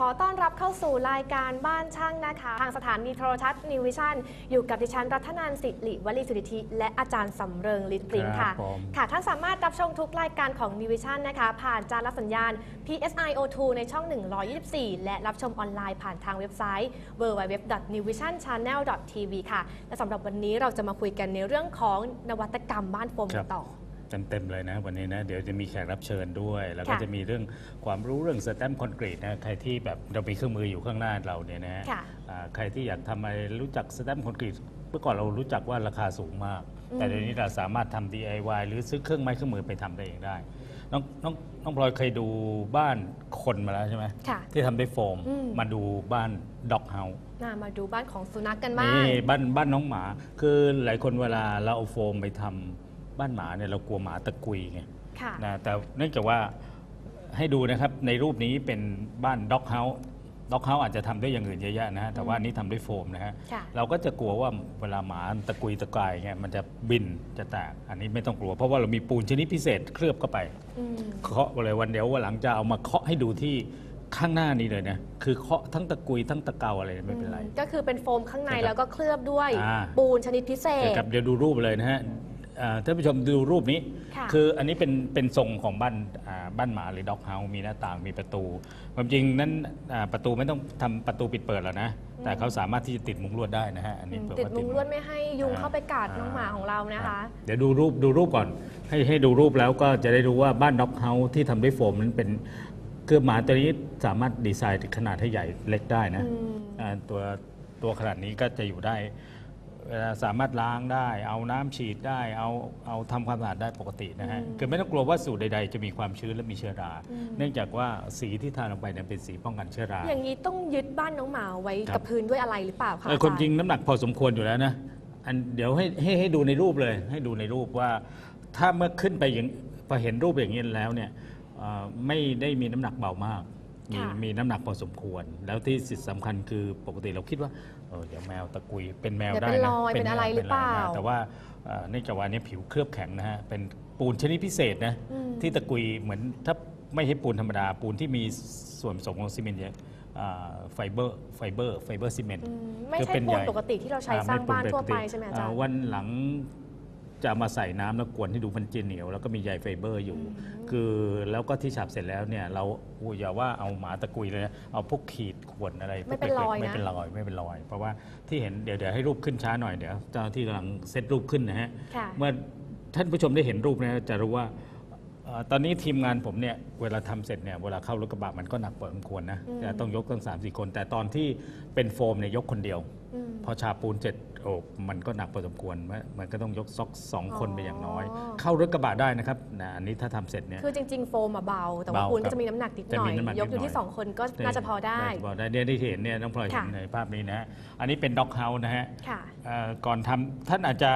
สวัสดีค่ะขอต้อนรับเข้าสู่รายการบ้านช่างนะคะ ทางสถานีโทรทัศน์นิววิชั่นอยู่กับดิฉันรัตนานสิริวลีสุริธิและอาจารย์สำเริงลิศปริงค่ะครับผมค่ะ ท่านสามารถรับชมทุกรายการของนิววิชั่นนะคะ ผ่านจานรับสัญญาณ PSI O2 ในช่อง 124 และรับชมออนไลน์ผ่านทางเว็บไซต์ www.newvisionchannel.tv ค่ะ และสำหรับวันนี้เราจะมาคุยกันในเรื่องของนวัตกรรมบ้านโฟมครับต่อ เต็มๆเลยนะวันนี้นะเดี๋ยวจะมีแขกรับเชิญด้วย แล้วก็ค่ะจะมีเรื่องความรู้เรื่องสแตมป์คอนกรีตนะใครที่แบบเรามีเครื่องมืออยู่ข้างหน้าเราเนี่ยนะค่ะอ่าใครที่อยากทำอะไรรู้จักสแตมป์คอนกรีตเมื่อก่อนเรารู้จักว่าราคาสูงมากอืมแต่เดี๋ยวนี้เราสามารถทำ DIY หรือซื้อเครื่องไม้เครื่องมือไปทำได้เองได้น้องน้องน้องพลอยเคยดูบ้านคนมาแล้วใช่ไหมค่ะที่ทำด้วยโฟมอืมมาดูบ้านด็อกเฮาน่ามาดูบ้านของสุนัขกันบ้างนี่บ้านบ้านน้องหมา คือหลายคนเวลาเราเอาโฟมไปทำ บ้านหมาเนี่ยเรากลัวหมาตะกุยไงค่ะ นะแต่เนื่องจากว่าให้ดูนะครับในรูปนี้เป็นบ้านด็อกเฮาส์ด็อกเฮาส์อาจจะทำด้วยอย่างอื่นเยอะแยะนะฮะแต่ว่าอันนี้ทำด้วยโฟมนะฮะค่ะ เราก็จะกลัวว่าเวลาหมาตะกุยตะกายเงี้ยมันจะบินจะแตกอันนี้ไม่ต้องกลัว เพราะว่าเรามีปูนชนิดพิเศษเคลือบเข้าไป อืม เคาะเลยวันเดียววันหลังจะเอามาเคาะให้ดูที่ข้างหน้านี้เลยนะคือเคาะทั้งตะกุยทั้งตะเกาอะไรไม่เป็นไร ก็คือเป็นโฟมข้างในนะครับแล้วก็เคลือบด้วยอ่า ปูนชนิดพิเศษเดี๋ยวกับเดี๋ยวดูรูปเลยนะฮะ อ่าท่านผู้ชมดูรูปนี้ค่ะคืออันนี้เป็นเป็นทรงของบ้านอ่าบ้านหมาหรือด็อกเฮาส์มีหน้าต่างมีประตูความจริงนั้นอ่าประตูไม่ต้องทำประตูปิดเปิดแล้วนะ แต่เขาสามารถที่จะติดมุ้งลวดได้นะฮะอันนี้เผื่อติดว่า มุ้งลวดไม่ให้ยุงอ่า เข้าไปกัดน้องหมาของเรานะรัคะบเดี๋ยวดูรูปดูรูปก่อน ให้ให้ดูรูปแล้วก็จะได้รู้ว่าบ้านด็อกเฮาส์ที่ทำด้วยโฟมนั้นเป็นคือหมาตัวนี้สามารถดีไซน์ขนาดให้ใหญ่เล็กได้นะอืม อ่าตัวตัวขนาดนี้ก็จะอยู่ได้เวลา สามารถล้างได้ เอาน้ำฉีดได้ เอาเอาทำความสะอาดได้ปกตินะฮะอืมคือไม่ต้องกลัวว่าสูตรใด ๆ จะมีความชื้นและมีเชื้อราอืมเนื่องจากว่าสีที่ทาลงไปเนี่ยเป็นสีป้องกันเชื้อรา อย่างนี้ต้องยึดบ้านน้องหมาไว้ครับกับพื้นด้วยอะไรหรือเปล่าคะเอออาความจารย์จริงน้ำหนักพอสมควรอยู่แล้วนะอันเดี๋ยวให้ให้ให้ดูในรูปเลย ให้ดูในรูปว่า ถ้าเมื่อขึ้นไปอย่างพอเห็นรูปอย่างนี้แล้วเนี่ยเอ่อไม่ได้มีน้ำหนักเบามาก มีค่ะมีน้ำหนักพอสมควร แล้วที่สิสำคัญคือปกติเราคิดว่าเออเดี๋ยวแมวตะกุยเป็นแมวเดี๋ยวได้เป็นนะรอยเป็นอะไรแมวหรือเปล่านะแต่ว่าเอ่อเนื่องจากว่าอันนี้ผิวเคลือบแข็งนะฮะเป็นปูนชนิดพิเศษนะอืม ที่ตะกุยเหมือนถ้าไม่ใช่ปูนธรรมดา ปูนที่มีส่วนผสมของซีเมนต์เยอะอ่าไฟเบอร์ไฟเบอร์ไฟเบอร์ซีเมนต์ อืมไม่คือใช่เป็นปูใหนญ่ปกติที่เราใช้สร้างบ้านทั่วไปใช่ไหมอาจารย์ วันหลัง จะเอามาใส่น้ำแล้วกวนให้ดูมันจะเหนียว แล้วก็มีใยไฟเบอร์อยู่ คือแล้วก็ที่ฉาบเสร็จแล้วเนี่ยเราอู้อย่าว่าเอาหมาตะกุยเลยนะเอาพวกขีดข่วนอะไรพวกไม่เป็นรอยนะไม่เป็นรอยไม่เป็นรอย เพราะว่าที่เห็นเดี๋ยวเดี๋ยวให้รูปขึ้นช้าหน่อยเดี๋ยวเจ้าหน้าที่กำลังเซตรูปขึ้นนะฮะค่ะ เมื่อท่านผู้ชมได้เห็นรูปนะจะรู้ว่าเอ่อ ตอนนี้ทีมงานผมเนี่ยเวลาทำเสร็จเนี่ยเวลาเข้ารถกระบะมันก็หนักพอสมควรนะอืมจะต้องยกตั้งสามสี่คน แต่ตอนที่เป็นโฟมเนี่ยยกคนเดียวอืมพอชาปูนเสร็จโอ้มันก็หนักพอสมควรมันมันก็ต้องยกซอกสองคนไปอย่างน้อยอ๋อเข้ารถกระบะได้นะครับนะอันนี้ถ้าทำเสร็จเนี่ยคือจริงๆโฟมอะเบา แต่ว่าเบาปูนครัก็บจะมีน้ำหนักนิดหน่อจะมียน้ำหนักยกอยู่นิดหน่อยที่สองคนก็น่าจะพอได้พอได้เนี่ยที่เห็นเนี่ยน้องพลอยเห็นค่ะในภาพนี้นะฮะอันนี้เป็นด็อกเฮาส์นะฮะค่ะเอ่อก่อนทำท่านอาจจะ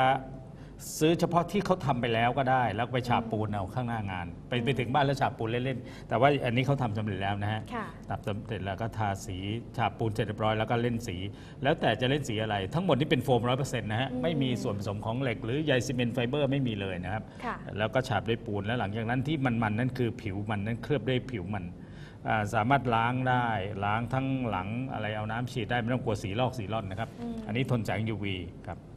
ซื้อเฉพาะที่เขาทำไปแล้วก็ได้ แล้วไปฉาบปูนเอาข้างหน้างาน ไปไปถึงบ้านแล้วฉาบปูนเล่นๆแต่ว่าอันนี้เขาทำสำเร็จแล้วนะฮะค่ะตับสำเร็จแล้วก็ทาสีฉาบปูนเสร็จเรียบร้อยแล้วก็เล่นสี แล้วแต่จะเล่นสีอะไร ทั้งหมดนี่เป็นโฟมร้อยเปอร์เซ็นต์นะฮะอืมไม่มีส่วนผสมของเหล็กหรือใยซีเมนต์ไฟเบอร์ไม่มีเลยนะครับค่ะแล้วก็ฉาบด้วยปูนแล้วหลังจากนั้นที่มันๆนั่นคือผิวมันนั่นเคลือบด้วยผิวมันอ่าสามารถล้างได้ล้างทั้งหลังอะไรเอาน้ำฉีดได้ไม่ต้องกลัวสีลอกสีร่อนนะครับอืมอันนี้ทนแสง UV ครับอืม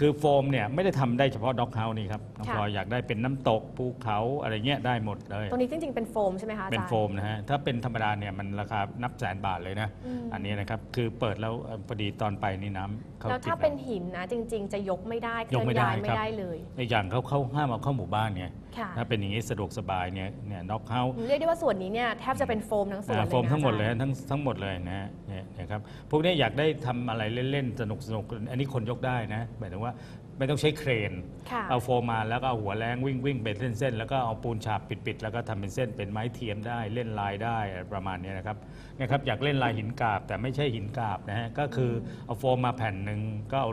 คือโฟมเนี่ยไม่ได้ทำได้เฉพาะด็อกเฮาส์นี่ครับน้องค่ะ พลอยอยากได้เป็นน้ำตกภูเขาอะไรเงี้ยได้หมดเลย ตรงนี้จริง ๆ เป็นโฟมใช่ไหมคะอาเป็นจารย์ โฟมนะฮะ ถ้าเป็นธรรมดาเนี่ยมันราคานับแสนบาทเลยนะ อืม อันนี้นะครับ คือเปิดแล้วเอ่อพอดีตอนไปนี่น้ำเขาแล้วถ้าติดเป็นหินนะจริง ๆ จะยกไม่ได้เคลื่ยอกนไม่ได้ย้ายไม่ครับ ได้เลยในอย่างเขาเข้าห้ามเอาเข้าหมู่บ้านเนี่ยค่ะ ถ้าเป็นอย่างนี้สะดวกสบายเนี่ยเนี่ยน็อกเฮาส์เรียกได้ว่าส่วนนี้เนี่ยแทบจะเป็นโฟมทั้งส่วนเลยนะโฟมทั้งหมดเลยอาจารทั้งทั้งหมดเลยนะฮะเนี่ยนะครับพวกนี้อยากได้ทำอะไรเล่นๆสนุกสนุกอันนี้คนยกได้นะหมายถึงว่าไม่ต้องใช้เครนค่ะเอาโฟมมาแล้วก็เอาหัวแรงวิ่งวิ่งเป็นเส้นๆ แล้วก็เอาปูนฉาบปิดๆ แล้วก็ทำเป็นเส้นเป็นไม้เทียมได้เล่นลายได้อะไรประมาณนี้นะครับเนี่ยครับอยากเล่นลายหินกาบแต่ไม่ใช่หินกาบนะฮะก็คือเอาโฟมมาแผ่นหนึ่งก็เอา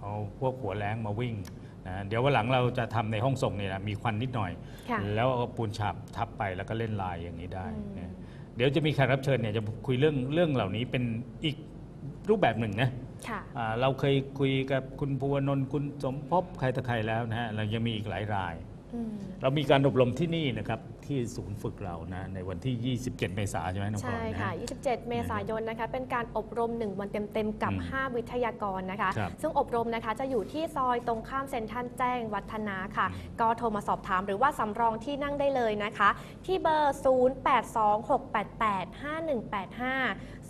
เอาพวกหัวแรงมาวิ่ง นะเดี๋ยววันหลังเราจะทำในห้องส่งเนี่ยนะมีควันนิดหน่อยค่ะแล้วเอาปูนฉาบทับไปแล้วก็เล่นลายอย่างนี้ได้อืมเนี่ยเดี๋ยวจะมีแขกรับเชิญเนี่ยจะคุยเรื่องเรื่องเหล่านี้เป็นอีกรูปแบบหนึ่งนะค่ะอ่าเราเคยคุยกับคุณภูวนนท์คุณสมภพใครต่อใครแล้วนะฮะเรายังมีอีกหลายรายอืม เรามีการอบรมที่นี่นะครับ ที่ศูนย์ฝึกเรานะในวันที่ 27 เมษายนใช่ไหมน้องพลใช่อยนะค่ะ 27 เมษายนนะคะ เป็นการอบรม 1 วันเต็มๆ กับอืม5วิทยากรนะคะครับซึ่งอบรมนะคะจะอยู่ที่ซอยตรงข้ามเซ็นทรัลแจ้งวัฒนาค่ะ ก็โทรมาสอบถามหรือว่าสำรองที่นั่งได้เลยนะคะ ที่เบอร์ 0826885185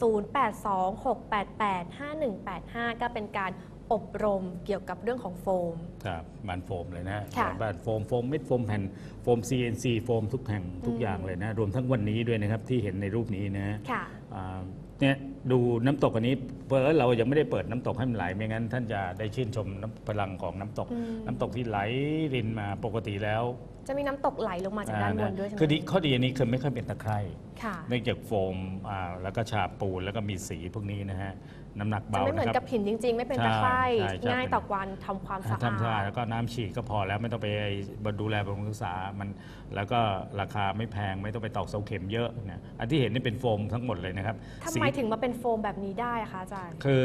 0826885185 ก็เป็นการ อบรมเกี่ยวกับเรื่องของโฟม ครับบานโฟมเลยนะค่ะบานโฟมโฟมเม็ดโฟมแผ่นโฟม CNC โฟมทุกแห่งทุกอืมอย่างเลยนะ รวมทั้งวันนี้ด้วยนะครับที่เห็นในรูปนี้นะค่ะอ่าเนี่ยดูน้ำตกอันนี้เปิดเรายังไม่ได้เปิดน้ำตกให้มันไหลไม่งั้น ท่านจะได้ชื่นชมน้ำพลังของน้ำตก อืม น้ำตกที่ไหลรินมาปกติแล้วจะมีน้ำตกไหลลงมาจากด้านบนด้วยใช่ไหมคือดีข้อดีอันนี้คือไม่ค่อยเป็นตะไคร่ ค่ะ เนื่องจากโฟมอ่าแล้วก็ฉาบปูนแล้วก็มีสีพวกนี้นะฮะ น้ำหนักจะเบาไม่เหมือนนะคกัรับบ หินจริง ๆ ไม่เป็นใช่ตะไคร่ใช่ใช่ ง่ายต่อการทำความสะทำสะอาอาดดแล้วก็น้ำฉีดก็พอแล้วไม่ต้องไปดูแลบำรุงรักษามันแล้วก็ราคาไม่แพงไม่ต้องไปตอกเสาเข็มเยอะนะอันที่เห็นนี่เป็นโฟมทั้งหมดเลยนะครับทำสี ไมถึงมาเป็นโฟมแบบนี้ได้อะคะอาจารย์ คือ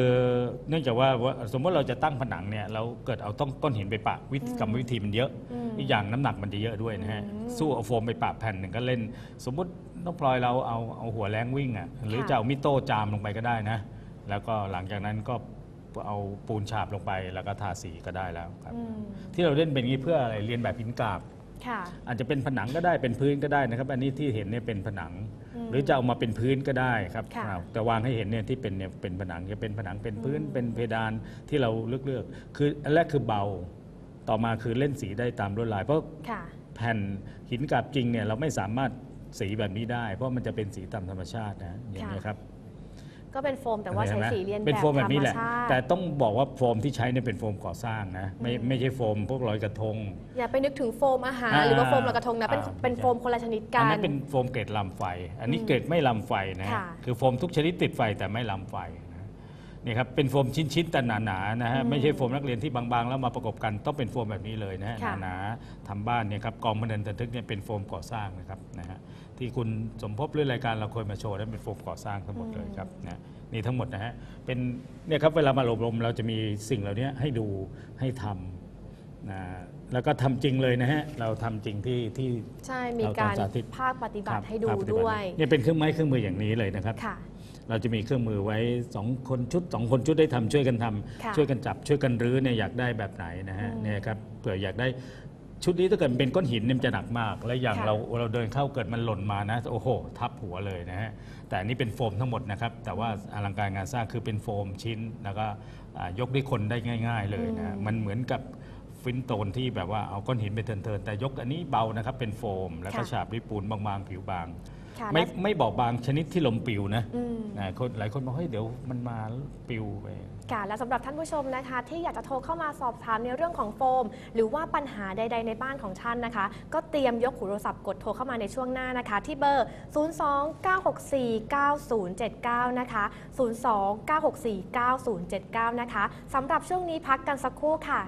เนื่องจากว่าว่าสมมติเราจะตั้งผนังเนี่ยเราเกิดเอาต้องก้อนหินไปปะวิธีกรรมวิธีมันเยอะ อืมอีกอย่างน้ำหนักมันจะเยอะด้วยนะฮะอืมสู้เอาโฟมไปปะแผ่นหนึ่งก็เล่น สมมติน้องพลอยเราเอาเอาหัวแรงวิ่งอะหรือค่ะ จะเอามิโต้จามลงไปก็ได้นะ แล้วก็หลังจากนั้นก็เอาปูนฉาบลงไปแล้วก็ทาสีก็ได้แล้วครับ อืมที่เราเล่นเป็นอย่างนี้เพื่ออะไรเรียนแบบหินกาบ ค่ะ อาจจะเป็นผนังก็ได้เป็นพื้นก็ได้นะครับ อันนี้ที่เห็นเนี่ยเป็นผนัง อืมหรือจะเอามาเป็นพื้นก็ได้ครับค่ะอ่าแต่วางให้เห็นเนี่ยที่เป็นเนี่ยเป็นผนังจะเป็นผนังเป็นพื้น เป็นเพดานที่เราเลือกเลือกคืออันแรกคือเบา ต่อมาคือเล่นสีได้ตามลวดลายเพราะ ค่ะ แผ่นหินกาบจริงเนี่ยเราไม่สามารถสีแบบนี้ได้ เพราะมันจะเป็นสีตามธรรมชาตินะอย่างนี้ยครับ ก็เป็นโฟมแต่ว่าใช้ห็นไหมสีเรียนเป็นแบบโฟมธแบรรบนี้มแหละชาติ แต่ต้องบอกว่าโฟมที่ใช้เนี่ยเป็นโฟมก่อสร้างนะไม่ไม่ใช่โฟมพวกลอยกระทง อย่าไปนึกถึงโฟมอาหารอ่าหรือว่าโฟมลอยกระทงนะเป็นอ่า เป็นโฟมคนละชนิดกัอันน นั้นเป็นโฟมเกรดลำไฟ อันนี้อืมเกรดไม่ลำไฟนะฮะค่ะ คือโฟมทุกชนิดติดไฟแต่ไม่ลำไฟ นะนี่ครับเป็นโฟมชิ้นๆแต่หนาๆนะฮะอืมไม่ใช่โฟมนักเรียนที่บางๆ แล้วมาประกบกันต้องเป็นโฟมแบบนี้เลยนะฮะค่ะหนาๆทำบ้านเนี่ยครับกองพนันตันทึกเนี่ยเป็นโฟมก่อสร้างนะครับนะฮะที่คุณสมภพหรือรายการเราเคยมาโชว์นั้นเป็นโฟมก่อสร้างทั้งหมดเลยครับนะนี่ทั้งหมดนะฮะเป็นเนี่ยครับเวลามาอบรมเราจะมีสิ่งเหล่านี้ให้ดูให้ทำนะแล้วก็ทำจริงเลยนะฮะ เราทำจริงที่ที่ใช่มีการเราต้องสาธิตภาคปฏิบัติให้ดูครับด้วยเนี่ยเป็นเครื่องไม้เครื่องมืออย่างนี้เลยนะครับค่ะ เราจะมีเครื่องมือไว้สองคนชุดสองคนชุดได้ทำช่วยกันทำค่ะช่วยกันจับช่วยกันรื้อเนี่ยอยากได้แบบไหนนะฮะอืมเนี่ยครับเผื่ออยากได้ชุดนี้ถ้าเกิดเป็นก้อนหินเนี่ยมันจะหนักมาก และอย่างค่ะ เราเราเดินเข้าเกิดมันหล่นมานะโอ้โห ทับหัวเลยนะฮะแต่อันนี้เป็นโฟมทั้งหมดนะครับ แต่ว่าอลังการงานสร้างคือเป็นโฟมชิ้น แล้วก็อ่ายกด้วยคนได้ง่าย ๆ เลยนะฮะมันเหมือนกับฟินโตนที่แบบว่าเอาก้อนหินไปเทินๆแต่ยกอันนี้เบานะครับเป็นโฟม แล้วก็ค่ะ ฉาบด้วยปูนบางๆผิวบาง ค่ะไม่และไม่บอกบางชนิดที่ลมปิวนะอืม นะคนหลายคนบอกเฮ้ยเดี๋ยวมันมาปิวไป ค่ะและสำหรับท่านผู้ชมนะคะ ที่อยากจะโทรเข้ามาสอบถามในเรื่องของโฟม หรือว่าปัญหาใด ๆ ในบ้านของท่านนะคะ ก็เตรียมยกหูโทรศัพท์กดโทรเข้ามาในช่วงหน้านะคะ ที่เบอร์ 029649079 นะคะ 029649079 นะคะสำหรับช่วงนี้พักกันสักครู่ค่ะ